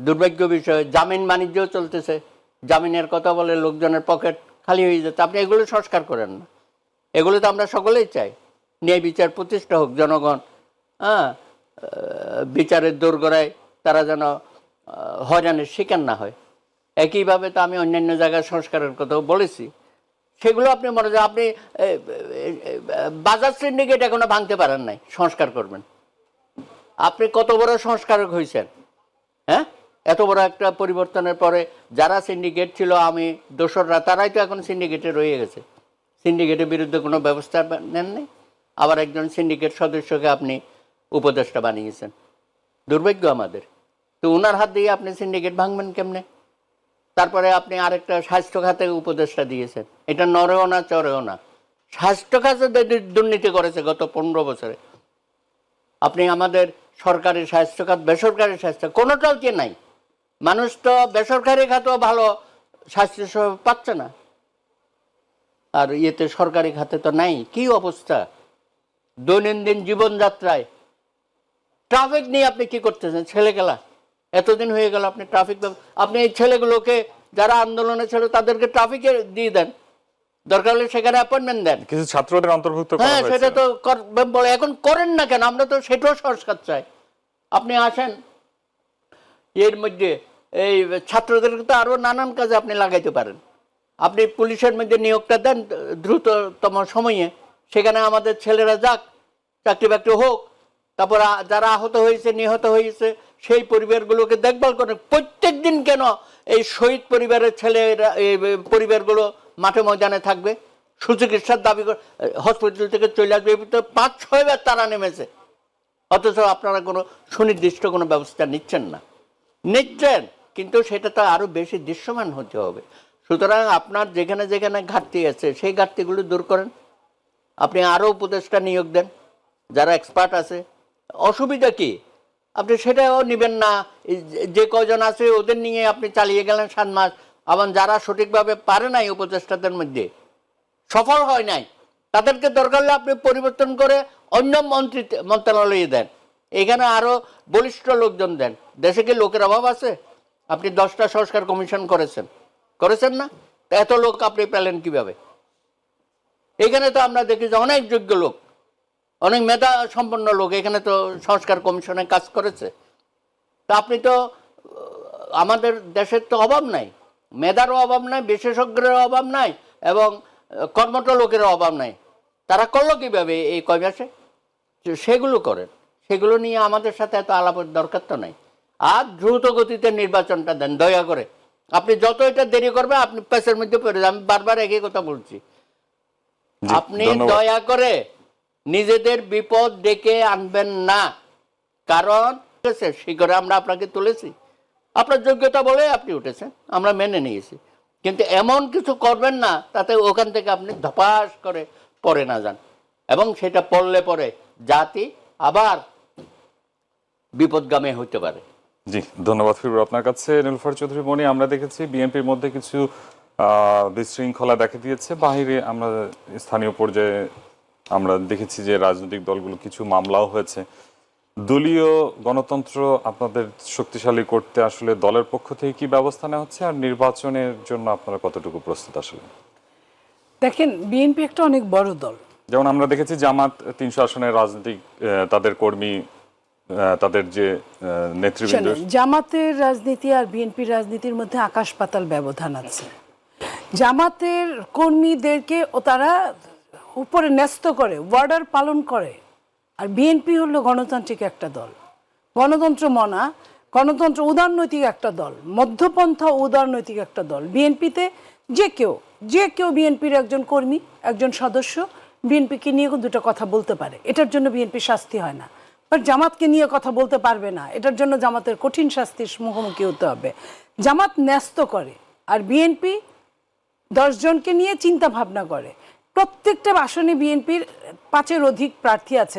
দুর্ভাগ্য বিষয়, জামিন বাণিজ্য চলতেছে। জামিনের কথা বলে লোকজনের পকেট খালি হয়ে যাচ্ছে আপনি এগুলো সংস্কার করেন না। এগুলো তো আমরা সকলেই চাই। ন্যায় বিচার প্রতিষ্ঠা হোক, জনগণ হ্যাঁ বিচারের দোরগোড়ায় তারা যেন হয়রানির শিকার না হয়। একইভাবে তো আমি অন্যান্য জায়গায় সংস্কারের কথাও বলেছি। সেগুলো আপনি মনে হয় আপনি বাজার সিন্ডিকেট এখনও ভাঙতে পারেন নাই। সংস্কার করবেন। আপনি কত বড় সংস্কারক হয়েছেন হ্যাঁ? এত বড় একটা পরিবর্তনের পরে যারা সিন্ডিকেট ছিল, আমি, দোসররা, তারাই তো এখন সিন্ডিকেটে রয়ে গেছে। সিন্ডিকেটের বিরুদ্ধে কোনো ব্যবস্থা নেন নাই। আবার একজন সিন্ডিকেট সদস্যকে আপনি উপদেষ্টা বানিয়েছেন। দুর্ভাগ্য আমাদের। তো ওনার হাত দিয়ে আপনি সিন্ডিকেট ভাঙবেন কেমনে? তারপরে আপনি আরেকটা স্বাস্থ্য খাতে উপদেষ্টা দিয়েছেন। এটা নরেও না, চরেও না। স্বাস্থ্য খাতে দুর্নীতি করেছে গত পনেরো বছরে। আপনি আমাদের সরকারি স্বাস্থ্য খাত, বেসরকারি স্বাস্থ্য, কোনোটাও কি নাই। মানুষ তো বেসরকারি খাতেও ভালো স্বাস্থ্য সেবা পাচ্ছে না। আর ইয়েতে সরকারি খাতে তো নাই কি অবস্থা? দৈনন্দিন জীবনযাত্রায় ট্রাফিক নিয়ে আপনি কি করতেছেন ছেলেগুলা এতদিন হয়ে গেল আপনি ট্রাফিক আপনি এই ছেলেগুলোকে যারা আন্দোলনে ছিল তাদেরকে ট্রাফিকে দিয়ে দেন। দরকার হলে সেখানে অ্যাপয়েন্টমেন্ট দেন। কিছু ছাত্রদের অন্তর্ভুক্ত হ্যাঁ সেটা তো বলে এখন করেন না কেন? আমরা তো সেটাও সংস্কার চাই। আপনি আসেন এর মধ্যে এই ছাত্রদেরকে তো আরও নানান কাজে আপনি লাগাইতে পারেন। আপনি পুলিশের মধ্যে নিয়োগটা দেন দ্রুততম সময়ে। সেখানে আমাদের ছেলেরা যাক, চাকরি বাকরি হোক, তারপর যারা আহত হয়েছে, নিহত হয়েছে, সেই পরিবারগুলোকে দেখভাল করেন। প্রত্যেক দিন কেন এই শহীদ পরিবারের ছেলেরা এই পরিবারগুলো মাঠে ময়দানে থাকবে? সুচিকিৎসার দাবি করে হসপিটাল থেকে চলে আসবে। ভিতরে পাঁচ ছয়বার তারা নেমেছে। অথচ আপনারা কোনো সুনির্দিষ্ট কোনো ব্যবস্থা নিচ্ছেন না। নিচ্ছেন। কিন্তু সেটা তো আরও বেশি দৃশ্যমান হতে হবে। সুতরাং আপনার যেখানে যেখানে ঘাটতি আছে, সেই ঘাটতিগুলো দূর করেন। আপনি আরও উপদেষ্টা নিয়োগ দেন, যারা এক্সপার্ট আছে। অসুবিধা কি? আপনি সেটাও নেবেন না। যে- কজন আছে, ওদের নিয়ে আপনি চালিয়ে গেলেন সাত মাস। আবার যারা সঠিকভাবে পারে নাই উপদেষ্টাদের মধ্যে, সফল হয় নাই, তাদেরকে দরকার হলে আপনি পরিবর্তন করে অন্য মন্ত্রী, মন্ত্রণালয়ে দেন। এখানে আরও বলিষ্ঠ লোকজন দেন। দেশে কি লোকের অভাব আছে? আপনি দশটা সংস্কার কমিশন করেছেন। করেছেন না? এত লোক আপনি পেলেন কীভাবে? এখানে তো আমরা দেখি যে অনেক যোগ্য লোক, অনেক মেধা সম্পন্ন লোক এখানে তো সংস্কার কমিশনে কাজ করেছে। তা আপনি তো, আমাদের দেশের তো অভাব নাই, মেধারও অভাব নাই বিশেষজ্ঞের অভাব নাই, এবং কর্মঠ লোকেরও অভাব নাই। তারা করল কীভাবে এই কয় মাসে সেগুলো করেন। সেগুলো নিয়ে আমাদের সাথে এত আলাপের দরকার তো নাই। আর দ্রুত গতিতে নির্বাচনটা দেন দয়া করে। আপনি যত এটা দেরি করবেন আপনি পেসের মধ্যে পড়ে। আমি বারবার একই কথা বলছি। আপনি দয়া করে নিজেদের বিপদ ডেকে আনবেন না। কারণ শিখরে আমরা আপনাকে তুলেছি। আপনার যোগ্যতা বলে আপনি উঠেছেন আমরা মেনে নিয়েছি। কিন্তু এমন কিছু করবেন না তাতে ওখান থেকে আপনি ধপাস করে পড়ে না যান। এবং সেটা পড়লে পরে জাতি আবার বিপদগামী হতে পারে। জি ধন্যবাদ ফিরবো আপনার কাছে। নীলফার চৌধুরী মনি আমরা দেখেছি বিএনপির মধ্যে কিছু বিশৃঙ্খলা দেখা দিয়েছে। বাহিরে আমরা স্থানীয় পর্যায়ে আমরা দেখেছি যে রাজনৈতিক দলগুলো কিছু মামলাও হয়েছে। দলীয় গণতন্ত্র আপনাদের শক্তিশালী করতে আসলে দলের পক্ষ থেকে কি ব্যবস্থা নেওয়া হচ্ছে? আর নির্বাচনের জন্য আপনারা কতটুকু প্রস্তুত আসলে? দেখেন বিএনপি একটা অনেক বড় দল। যেমন আমরা দেখেছি জামাত তিনশো আসনের রাজনৈতিক তাদের কর্মী তাদের যে নেতৃবৃন্দ। জামাতের রাজনীতি আর বিএনপির রাজনীতির মধ্যে আকাশ পাতাল ব্যবধান আছে। জামাতের কর্মীদেরকে ও তারা উপরে ন্যস্ত করে, ওয়ার্ডার পালন করে। আর বিএনপি হলো গণতান্ত্রিক একটা দল। গণতন্ত্র মনা, গণতন্ত্র উদারনৈতিক একটা দল, মধ্যপন্থা উদারনৈতিক একটা দল। বিএনপিতে যে কেউ যে কেউ বিএনপির একজন কর্মী, একজন সদস্য, বিএনপিকে নিয়ে দুটো কথা বলতে পারে। এটার জন্য বিএনপি শাস্তি হয় না। বাট জামাতকে নিয়ে কথা বলতে পারবে না। এটার জন্য জামাতের কঠিন শাস্তির মুখোমুখি হতে হবে। জামাত ন্যস্ত করে, আর বিএনপি দশজনকে নিয়ে চিন্তা ভাবনা করে। প্রত্যেকটা আসনে বিএনপির পাঁচের অধিক প্রার্থী আছে,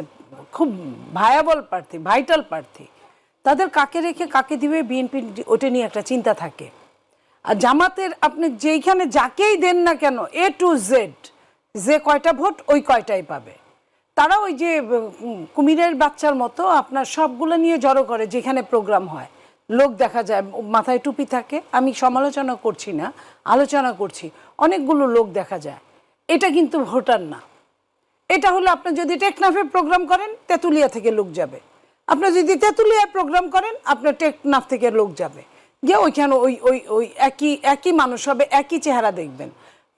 খুব ভায়াবল প্রার্থী, ভাইটাল প্রার্থী। তাদের কাকে রেখে কাকে দিবে বিএনপি ওটা নিয়ে একটা চিন্তা থাকে। আর জামাতের আপনি যেইখানে যাকেই দেন না কেন এ টু জেড যে কয়টা ভোট ওই কয়টাই পাবে। তারা ওই যে কুমিরের বাচ্চার মতো আপনার সবগুলো নিয়ে জড়ো করে যেখানে প্রোগ্রাম হয়। লোক দেখা যায়, মাথায় টুপি থাকে। আমি সমালোচনা করছি না, আলোচনা করছি। অনেকগুলো লোক দেখা যায়। এটা কিন্তু ভোটার না। এটা হলো আপনি যদি টেকনাফে প্রোগ্রাম করেন, তেঁতুলিয়া থেকে লোক যাবে। আপনি যদি তেঁতুলিয়ায় প্রোগ্রাম করেন, আপনার টেকনাফ থেকে লোক যাবে। যে ওইখানে ওই ওই ওই একই একই মানুষ হবে, একই চেহারা দেখবেন।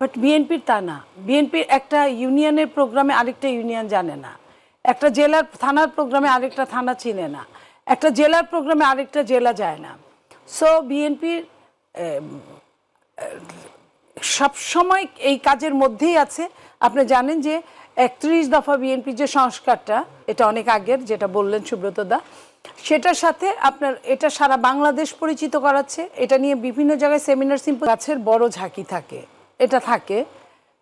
বাট বিএনপির তা না। বিএনপির একটা ইউনিয়নের প্রোগ্রামে আরেকটা ইউনিয়ন জানে না। একটা জেলার থানার প্রোগ্রামে আরেকটা থানা চিনে না। একটা জেলার প্রোগ্রামে আরেকটা জেলা যায় না। সো বিএনপির সব সময় এই কাজের মধ্যেই আছে। আপনি জানেন যে একত্রিশ দফা বিএনপির যে সংস্কারটা, এটা অনেক আগের, যেটা বললেন সুব্রত দা, সেটার সাথে আপনার, এটা সারা বাংলাদেশ পরিচিত করাচ্ছে। এটা নিয়ে বিভিন্ন জায়গায় সেমিনার সিম্প গাছের বড় ঝাঁকি থাকে। এটা থাকে,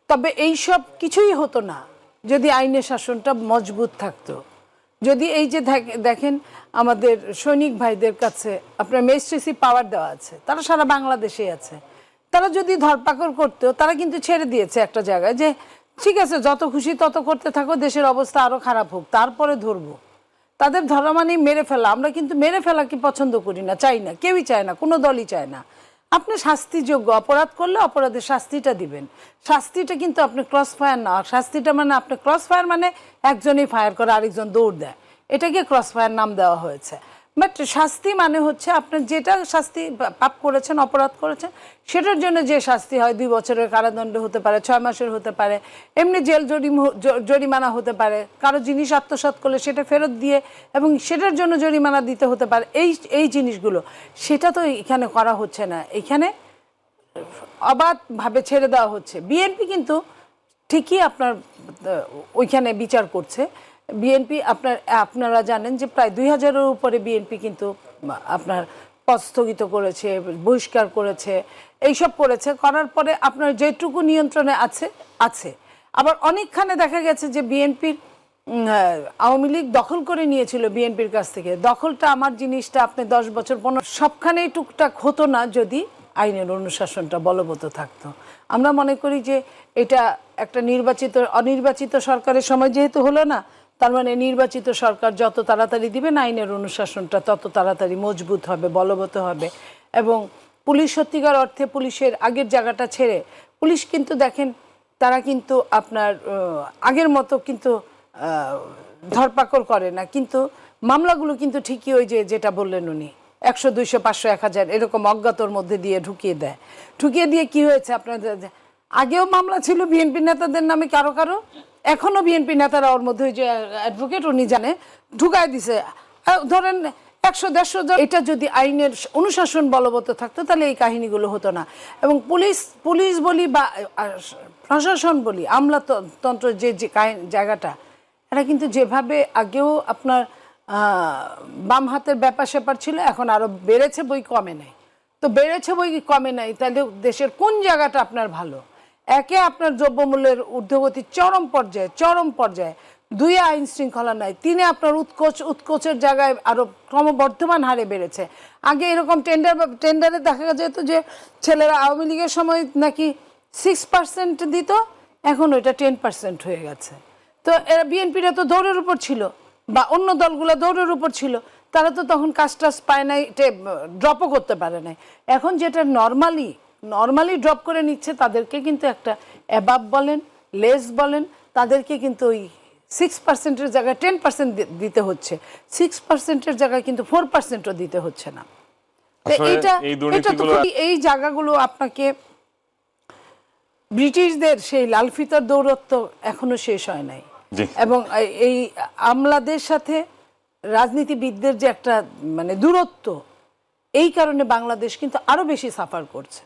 তবে এই সব কিছুই হতো না। যদি আইনের শাসনটা মজবুত থাকতো। যদি এই যে দেখেন আমাদের সৈনিক ভাইদের কাছে আপনার মেজিস্ট্রেসি পাওয়ার দেওয়া আছে, তারা সারা বাংলাদেশে আছে। তারা যদি ধরপাকড় করতো, তারা কিন্তু ছেড়ে দিয়েছে একটা জায়গায় যে, ঠিক আছে, যত খুশি তত করতে থাকো, দেশের অবস্থা আরও খারাপ হোক, তারপরে ধরবো। তাদের ধরা মানেই মেরে ফেলা। আমরা কিন্তু মেরে ফেলা কি পছন্দ করি না, চাই না, কেউই চায় না, কোনো দলই চায় না। আপনি শাস্তিযোগ্য, অপরাধ করলে অপরাধের শাস্তিটা দিবেন। শাস্তিটা কিন্তু আপনি ক্রস ফায়ার না, শাস্তিটা মানে আপনি ক্রস ফায়ার মানে একজনই ফায়ার করে আরেকজন দৌড় দেয়। এটাকে ক্রস ফায়ার নাম দেওয়া হয়েছে। বাট শাস্তি মানে হচ্ছে আপনি যেটা শাস্তি পাপ করেছেন, অপরাধ করেছেন, সেটার জন্য যে শাস্তি হয়, দুই বছরের কারাদণ্ড হতে পারে, ছয় মাসের হতে পারে, এমনি জেল জরিম জরিমানা হতে পারে, কারও জিনিস আত্মসাৎ করলে সেটা ফেরত দিয়ে এবং সেটার জন্য জরিমানা দিতে হতে পারে, এই এই জিনিসগুলো। সেটা তো এখানে করা হচ্ছে না। এখানে অবাধভাবে ছেড়ে দেওয়া হচ্ছে। বিএনপি কিন্তু ঠিকই আপনার ওইখানে বিচার করছে। বিএনপি আপনার, আপনারা জানেন যে প্রায় দুই হাজারের উপরে বিএনপি কিন্তু আপনার পদ স্থগিত করেছে, বহিষ্কার করেছে, এইসব করেছে। করার পরে আপনার যেটুকু নিয়ন্ত্রণে আছে আছে। আবার অনেকখানে দেখা গেছে যে বিএনপির আওয়ামী লীগ দখল করে নিয়েছিল বিএনপির কাছ থেকে। দখলটা আমার জিনিসটা আপনি দশ বছর, পনেরো, সবখানেই টুকটাক হতো না যদি আইনের অনুশাসনটা বলবৎ থাকতো। আমরা মনে করি যে এটা একটা নির্বাচিত, অনির্বাচিত সরকারের সময় যেহেতু হলো না তার মানে নির্বাচিত সরকার যত তাড়াতাড়ি দিবেন আইনের অনুশাসনটা তত তাড়াতাড়ি মজবুত হবে, বলবৎ হবে। এবং পুলিশ সত্যিকার অর্থে পুলিশের আগের জায়গাটা ছেড়ে, পুলিশ কিন্তু দেখেন, তারা কিন্তু আপনার আগের মতো কিন্তু ধরপাকড় করে না। কিন্তু মামলাগুলো কিন্তু ঠিকই ওই যে, যেটা বললেন উনি, একশো, দুইশো, পাঁচশো, এক হাজার, এরকম অজ্ঞাতর মধ্যে দিয়ে ঢুকিয়ে দেয়। ঢুকিয়ে দিয়ে কি হয়েছে আপনাদের? আগেও মামলা ছিল বিএনপি নেতাদের নামে কারও কারও এখনও বিএনপি নেতারা ওর মধ্যে ওই যে অ্যাডভোকেট উনি জানে, ঢুকায় দিছে। ধরেন একশো, দেড়শো জন, এটা যদি আইনের অনুশাসন বলবৎ থাকতো, তাহলে এই কাহিনীগুলো হতো না। এবং পুলিশ পুলিশ বলি বা প্রশাসন বলি, আমলাতন্ত্র যে যে জায়গাটা এটা কিন্তু যেভাবে আগেও আপনার বাম হাতের ব্যাপার স্যাপার ছিল, এখন আরও বেড়েছে বই কমে নাই। তো বেড়েছে বই কমে নাই, তাহলে দেশের কোন জায়গাটা আপনার ভালো? একে আপনার দ্রব্যমূল্যের ঊর্ধ্বগতি চরম পর্যায়ে চরম পর্যায়ে। দুই আইন শৃঙ্খলা নাই, তিনে আপনার উৎকোচ, উৎকোচের জায়গায় আরও ক্রমবর্ধমান হারে বেড়েছে। আগে এরকম টেন্ডার টেন্ডারে দেখা যেত যে ছেলেরা আওয়ামী লীগের সময় নাকি সিক্স পার্সেন্ট দিত, এখন ওইটা টেন পার্সেন্ট হয়ে গেছে। তো এরা বিএনপিরা তো দৌড়ের উপর ছিল, বা অন্য দলগুলো দৌড়ের উপর ছিল, তারা তো তখন কাজ টাজ পায় নাই ড্রপও করতে পারে নাই। এখন যেটা নর্মালি নর্মালি ড্রপ করে নিচ্ছে তাদেরকে কিন্তু একটা অ্যাবাব বলেন লেস বলেন তাদেরকে কিন্তু ওই সিক্স পার্সেন্টের জায়গায় টেন পার্সেন্ট দিতে হচ্ছে। সিক্স পার্সেন্টের জায়গায় কিন্তু ফোর পার্সেন্টও দিতে হচ্ছে না। এটা এটা তো এই জায়গাগুলো আপনাকে ব্রিটিশদের সেই লাল ফিতার দৌরত্ব এখনও শেষ হয় নাই। এবং এই আমলাদের সাথে রাজনীতিবিদদের যে একটা মানে দূরত্ব এই কারণে বাংলাদেশ কিন্তু আরও বেশি সাফার করছে।